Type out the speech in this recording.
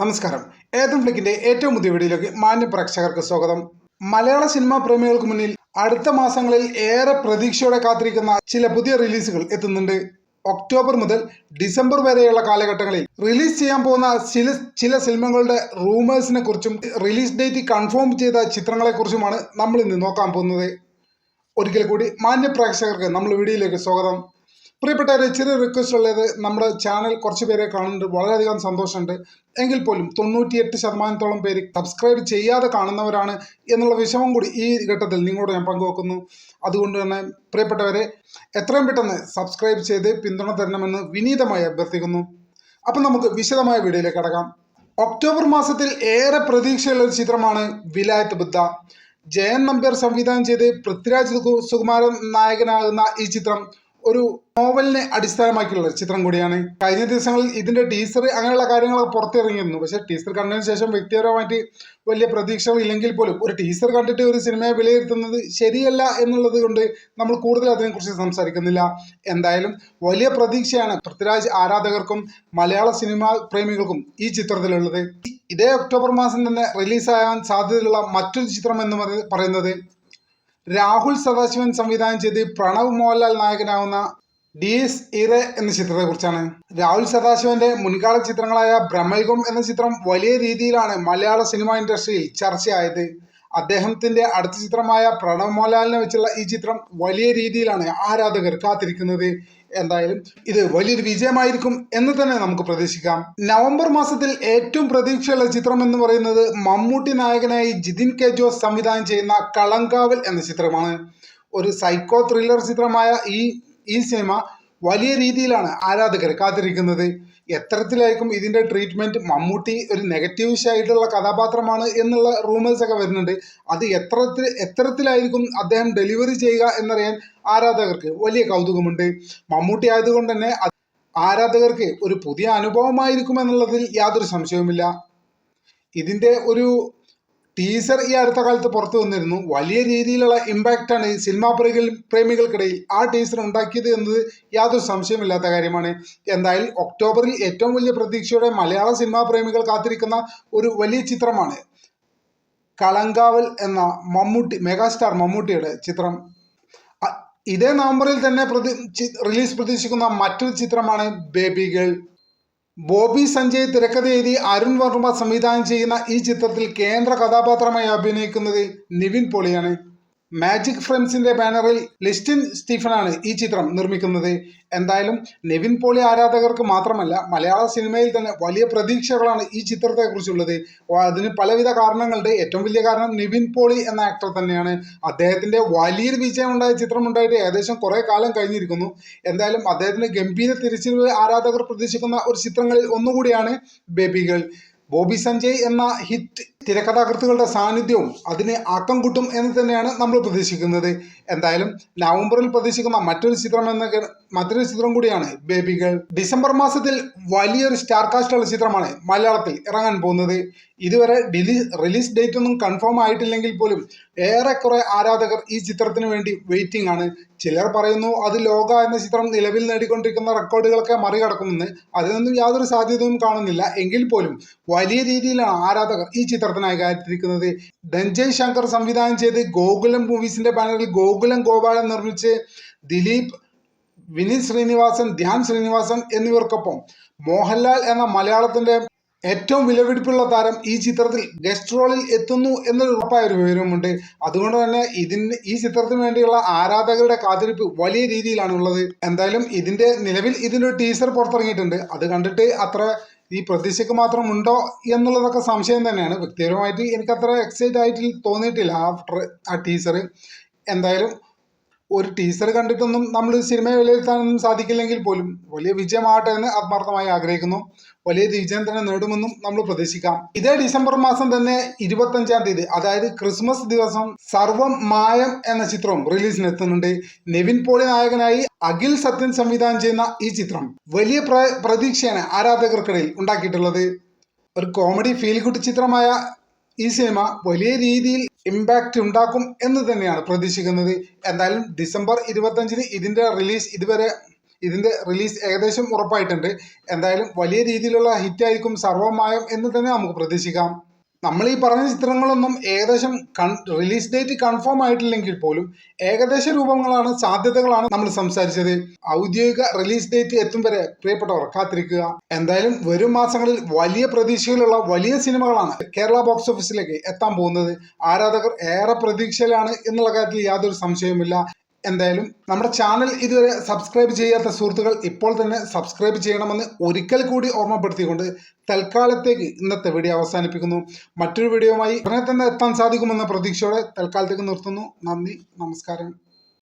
നമസ്കാരം. ഏതം ഫ്ലിക്കിന്റെ ഏറ്റവും പുതിയ വീഡിയോയിലേക്ക് മാന്യ പ്രേക്ഷകർക്ക് സ്വാഗതം. മലയാള സിനിമാ പ്രേമികൾക്ക് മുന്നിൽ അടുത്ത മാസങ്ങളിൽ ഏറെ പ്രതീക്ഷയോടെ കാത്തിരിക്കുന്ന ചില പുതിയ റിലീസുകൾ എത്തുന്നുണ്ട്. ഒക്ടോബർ മുതൽ ഡിസംബർ വരെയുള്ള കാലഘട്ടങ്ങളിൽ റിലീസ് ചെയ്യാൻ പോകുന്ന ചില ചില സിനിമകളുടെ റൂമേഴ്സിനെ കുറിച്ചും റിലീസ് ഡേറ്റ് കൺഫേം ചെയ്ത ചിത്രങ്ങളെ കുറിച്ചുമാണ് നമ്മൾ ഇന്ന് നോക്കാൻ പോകുന്നത്. ഒരിക്കൽ കൂടി മാന്യ പ്രേക്ഷകർക്ക് നമ്മൾ വീഡിയോയിലേക്ക് സ്വാഗതം. പ്രിയപ്പെട്ടവരെ ചെറിയ റിക്വസ്റ്റ് ഉള്ളത് നമ്മുടെ ചാനൽ കുറച്ച് പേരെ കാണുന്നുണ്ട്. വളരെയധികം സന്തോഷമുണ്ട്. എങ്കിൽ പോലും തൊണ്ണൂറ്റിയെട്ട് ശതമാനത്തോളം പേര് സബ്സ്ക്രൈബ് ചെയ്യാതെ കാണുന്നവരാണ് എന്നുള്ള വിഷമം കൂടി ഈ ഘട്ടത്തിൽ നിങ്ങളോട് ഞാൻ പങ്കുവെക്കുന്നു. അതുകൊണ്ട് തന്നെ പ്രിയപ്പെട്ടവരെ എത്രയും പെട്ടെന്ന് സബ്സ്ക്രൈബ് ചെയ്ത് പിന്തുണ തരണമെന്ന് വിനീതമായി അഭ്യർത്ഥിക്കുന്നു. അപ്പം നമുക്ക് വിശദമായ വീഡിയോയിലേക്ക് കടക്കാം. ഒക്ടോബർ മാസത്തിൽ ഏറെ പ്രതീക്ഷയുള്ള ഒരു ചിത്രമാണ് വിലായത്ത് ബുദ്ധ. ജയൻ നമ്പ്യാർ സംവിധാനം ചെയ്ത് പൃഥ്വിരാജ് സുകു- സുകുമാരൻ നായകനാകുന്ന ഈ ചിത്രം ഒരു നോവലിനെ അടിസ്ഥാനമാക്കിയുള്ള ചിത്രം കൂടിയാണ്. കഴിഞ്ഞ ദിവസങ്ങളിൽ ഇതിന്റെ ടീസർ അങ്ങനെയുള്ള കാര്യങ്ങളൊക്കെ പുറത്തിറങ്ങിയിരുന്നു. പക്ഷേ ടീസർ കണ്ടതിന് ശേഷം വ്യക്തിപരമായിട്ട് വലിയ പ്രതീക്ഷകൾ ഇല്ലെങ്കിൽ പോലും ഒരു ടീസർ കണ്ടിട്ട് ഒരു സിനിമയെ വിലയിരുത്തുന്നത് ശരിയല്ല എന്നുള്ളത് കൊണ്ട് നമ്മൾ കൂടുതൽ അതിനെക്കുറിച്ച് സംസാരിക്കുന്നില്ല. എന്തായാലും വലിയ പ്രതീക്ഷയാണ് പൃഥ്വിരാജ് ആരാധകർക്കും മലയാള സിനിമാ പ്രേമികൾക്കും ഈ ചിത്രത്തിലുള്ളത്. ഇതേ ഒക്ടോബർ മാസം തന്നെ റിലീസ് റിലീസാകാൻ സാധ്യതയുള്ള മറ്റൊരു ചിത്രം എന്ന് പറയ- പറയുന്നത് രാഹുൽ സദാശിവൻ സംവിധാനം ചെയ്ത് പ്രണവ് മോഹൻലാൽ നായകനാവുന്ന ഡി എസ് ഇറെ എന്ന ചിത്രത്തെ കുറിച്ചാണ് രാഹുൽ സദാശിവന്റെ മുൻകാല ചിത്രങ്ങളായ ബ്രഹ്മയുഗം എന്ന ചിത്രം വലിയ രീതിയിലാണ് മലയാള സിനിമാ ഇൻഡസ്ട്രിയിൽ ചർച്ചയായത്. അദ്ദേഹത്തിന്റെ അടുത്ത ചിത്രമായ പ്രണവ് മോഹൻലാലിനെ വെച്ചുള്ള ഈ ചിത്രം വലിയ രീതിയിലാണ് ആരാധകർ കാത്തിരിക്കുന്നത്. എന്തായാലും ഇത് വലിയൊരു വിജയമായിരിക്കും എന്ന് തന്നെ നമുക്ക് പ്രതീക്ഷിക്കാം. നവംബർ മാസത്തിൽ ഏറ്റവും പ്രതീക്ഷയുള്ള ചിത്രം എന്ന് പറയുന്നത് മമ്മൂട്ടി നായകനായി ജിതിൻ കെ ജോസ് സംവിധാനം ചെയ്യുന്ന കളങ്കാവൽ എന്ന ചിത്രമാണ്. ഒരു സൈക്കോ ത്രില്ലർ ചിത്രമായ ഈ ഈ സിനിമ വലിയ രീതിയിലാണ് ആരാധകർ കാത്തിരിക്കുന്നത്. എത്തരത്തിലായിരിക്കും ഇതിന്റെ ട്രീറ്റ്മെന്റ് മമ്മൂട്ടി ഒരു നെഗറ്റീവ് ആയിട്ടുള്ള കഥാപാത്രമാണ് എന്നുള്ള റൂമേഴ്സ് ഒക്കെ വരുന്നുണ്ട്. അത് എത്രത്തിൽ എത്തരത്തിലായിരിക്കും അദ്ദേഹം ഡെലിവറി ചെയ്യുക എന്നറിയാൻ ആരാധകർക്ക് വലിയ കൗതുകമുണ്ട്. മമ്മൂട്ടി ആയതുകൊണ്ട് തന്നെ ആരാധകർക്ക് ഒരു പുതിയ അനുഭവമായിരിക്കും എന്നുള്ളതിൽ യാതൊരു സംശയവുമില്ല. ഇതിന്റെ ഒരു ടീസർ ഈ അടുത്ത കാലത്ത് പുറത്തു വന്നിരുന്നു. വലിയ രീതിയിലുള്ള ഇമ്പാക്റ്റാണ് സിനിമാ പ്രേമികൾ പ്രേമികൾക്കിടയിൽ ആ ടീസർ ഉണ്ടാക്കിയത് എന്നത് യാതൊരു സംശയമില്ലാത്ത കാര്യമാണ്. എന്തായാലും ഒക്ടോബറിൽ ഏറ്റവും വലിയ പ്രതീക്ഷയോടെ മലയാള സിനിമാ പ്രേമികൾ കാത്തിരിക്കുന്ന ഒരു വലിയ ചിത്രമാണ് കളങ്കാവൽ എന്ന മമ്മൂട്ടി മെഗാസ്റ്റാർ മമ്മൂട്ടിയുടെ ചിത്രം. ഇതേ നവംബറിൽ തന്നെ പ്രതി റിലീസ് പ്രതീക്ഷിക്കുന്ന മറ്റൊരു ചിത്രമാണ് ബേബി ഗേൾ ബോബി സഞ്ജയ് തിരക്കഥ എഴുതി അരുൺ വർമ്മ സംവിധാനം ചെയ്യുന്ന ഈ ചിത്രത്തിൽ കേന്ദ്ര കഥാപാത്രമായി അഭിനയിക്കുന്നത് നിവിൻ പോളിയാണ്. മാജിക് ഫ്രണ്ട്സിന്റെ ബാനറിൽ ലിസ്റ്റിൻ സ്റ്റീഫനാണ് ഈ ചിത്രം നിർമ്മിക്കുന്നത്. എന്തായാലും നെവിൻ പോളി ആരാധകർക്ക് മാത്രമല്ല മലയാള സിനിമയിൽ തന്നെ വലിയ പ്രതീക്ഷകളാണ് ഈ ചിത്രത്തെക്കുറിച്ചുള്ളത്. കുറിച്ചുള്ളത് അതിന് പലവിധ കാരണങ്ങളുണ്ട്. ഏറ്റവും വലിയ കാരണം നിവിൻ പോളി എന്ന ആക്ടർ തന്നെയാണ്. അദ്ദേഹത്തിന്റെ വലിയൊരു വിജയം ഉണ്ടായ ചിത്രം ഉണ്ടായിട്ട് ഏകദേശം കുറെ കാലം കഴിഞ്ഞിരിക്കുന്നു. എന്തായാലും അദ്ദേഹത്തിന്റെ ഗംഭീര തിരിച്ചുവരവ് ആരാധകർ പ്രതീക്ഷിക്കുന്ന ഒരു ചിത്രങ്ങളിൽ ഒന്നുകൂടിയാണ് ബേബികൾ ബോബി സഞ്ജയ് എന്ന ഹിറ്റ് തിരക്കഥാകൃത്തുക്കളുടെ സാന്നിധ്യവും അതിനെ ആക്കം കൂട്ടും എന്ന് തന്നെയാണ് നമ്മൾ പ്രതീക്ഷിക്കുന്നത്. എന്തായാലും നവംബറിൽ പ്രതീക്ഷിക്കുന്ന മറ്റൊരു ചിത്രം എന്ന മറ്റൊരു ചിത്രം കൂടിയാണ് ബേബികൾ. ഡിസംബർ മാസത്തിൽ വലിയൊരു സ്റ്റാർ കാസ്റ്റുള്ള ചിത്രമാണ് മലയാളത്തിൽ ഇറങ്ങാൻ പോകുന്നത്. ഇതുവരെ റിലീസ് ഡേറ്റ് ഒന്നും കൺഫേം ആയിട്ടില്ലെങ്കിൽ പോലും ഏറെക്കുറെ ആരാധകർ ഈ ചിത്രത്തിന് വേണ്ടി വെയിറ്റിംഗ് ആണ്. ചിലർ പറയുന്നു അത് ലോക എന്ന ചിത്രം നിലവിൽ നേടിക്കൊണ്ടിരിക്കുന്ന റെക്കോർഡുകളൊക്കെ മറികടക്കുമെന്ന്. അതിനൊന്നും യാതൊരു സാധ്യതയും കാണുന്നില്ല. എങ്കിൽ പോലും വലിയ രീതിയിലാണ് ആരാധകർ ഈ ചിത്രത്തിനായി കാത്തിരിക്കുന്നത് ധഞ്ജയ് ശങ്കർ സംവിധാനം ചെയ്ത് ഗോകുലം മൂവീസിന്റെ ബാനറിൽ ഗോകുലം ഗോപാലൻ നിർമ്മിച്ച് ദിലീപ് വിനീത് ശ്രീനിവാസൻ ധ്യാൻ ശ്രീനിവാസൻ എന്നിവർക്കൊപ്പം മോഹൻലാൽ എന്ന മലയാളത്തിന്റെ ഏറ്റവും വിലപിടിപ്പുള്ള താരം ഈ ചിത്രത്തിൽ ഗസ്റ്റ് റോളിൽ എത്തുന്നു എന്നൊരു ഉറപ്പായ ഒരു വിവരമുണ്ട് അതുകൊണ്ട് തന്നെ ഇതിന് ഈ ചിത്രത്തിന് വേണ്ടിയുള്ള ആരാധകരുടെ കാത്തിരിപ്പ് വലിയ രീതിയിലാണ് ഉള്ളത് എന്തായാലും ഇതിന്റെ നിലവിൽ ഇതിന്റെ ഒരു ടീസർ പുറത്തിറങ്ങിയിട്ടുണ്ട്. അത് കണ്ടിട്ട് അത്ര ഈ പ്രതീക്ഷയ്ക്ക് മാത്രം ഉണ്ടോ എന്നുള്ളതൊക്കെ സംശയം തന്നെയാണ്. വ്യക്തിപരമായിട്ട് എനിക്ക് അത്ര എക്സൈറ്റ് ആയിട്ട് തോന്നിയിട്ടില്ല ആ ആ ടീസർ എന്തായാലും ഒരു ടീസർ കണ്ടിട്ടൊന്നും നമ്മൾ സിനിമയെ വിലയിരുത്താനൊന്നും സാധിക്കില്ലെങ്കിൽ പോലും വലിയ വിജയമാകട്ടെ എന്ന് ആത്മാർത്ഥമായി ആഗ്രഹിക്കുന്നു. വലിയ വിജയം തന്നെ നേടുമെന്നും നമ്മൾ പ്രതീക്ഷിക്കാം. ഇതേ ഡിസംബർ മാസം തന്നെ ഇരുപത്തഞ്ചാം തീയതി അതായത് ക്രിസ്മസ് ദിവസം സർവം മായം എന്ന ചിത്രവും റിലീസിനെത്തുന്നുണ്ട്. നെവിൻ നിവിൻ പോളി നായകനായി അഖിൽ സത്യൻ സംവിധാനം ചെയ്യുന്ന ഈ ചിത്രം വലിയ പ്ര- പ്രതീക്ഷയാണ് ആരാധകർക്കിടയിൽ ഉണ്ടാക്കിയിട്ടുള്ളത്. ഒരു കോമഡി ഫീൽ ഗുഡ് ചിത്രമായ ഈ സിനിമ വലിയ രീതിയിൽ ഇമ്പാക്റ്റ് ഉണ്ടാക്കും എന്ന് തന്നെയാണ് പ്രതീക്ഷിക്കുന്നത്. എന്തായാലും ഡിസംബർ ഇരുപത്തഞ്ചിന് ഇതിന്റെ റിലീസ് ഇതുവരെ ഇതിന്റെ റിലീസ് ഏകദേശം ഉറപ്പായിട്ടുണ്ട്. എന്തായാലും വലിയ രീതിയിലുള്ള ഹിറ്റായിരിക്കും സർവമായം എന്ന് തന്നെ നമുക്ക് പ്രതീക്ഷിക്കാം. നമ്മൾ ഈ പറഞ്ഞ ചിത്രങ്ങളൊന്നും ഏകദേശം കൺ റിലീസ് ഡേറ്റ് കൺഫേം ആയിട്ടില്ലെങ്കിൽ പോലും ഏകദേശ രൂപങ്ങളാണ് സാധ്യതകളാണ് നമ്മൾ സംസാരിച്ചത്. ഔദ്യോഗിക റിലീസ് ഡേറ്റ് എത്തും വരെ പ്രിയപ്പെട്ടവർ കാത്തിരിക്കുക. എന്തായാലും വരും മാസങ്ങളിൽ വലിയ പ്രതീക്ഷയിലുള്ള വലിയ സിനിമകളാണ് കേരള ബോക്സ് ഓഫീസിലേക്ക് എത്താൻ പോകുന്നത്. ആരാധകർ ഏറെ പ്രതീക്ഷയിലാണ് എന്നുള്ള കാര്യത്തിൽ യാതൊരു സംശയവുമില്ല. എന്തായാലും നമ്മുടെ ചാനൽ ഇതുവരെ സബ്സ്ക്രൈബ് ചെയ്യാത്ത സുഹൃത്തുക്കൾ ഇപ്പോൾ തന്നെ സബ്സ്ക്രൈബ് ചെയ്യണമെന്ന് ഒരിക്കൽ കൂടി ഓർമ്മപ്പെടുത്തിക്കൊണ്ട് തൽക്കാലത്തേക്ക് ഇന്നത്തെ വീഡിയോ അവസാനിപ്പിക്കുന്നു. മറ്റൊരു വീഡിയോയുമായി ഉടനെ തന്നെ എത്താൻ സാധിക്കുമെന്ന പ്രതീക്ഷയോടെ തൽക്കാലത്തേക്ക് നിർത്തുന്നു. നന്ദി നമസ്കാരം.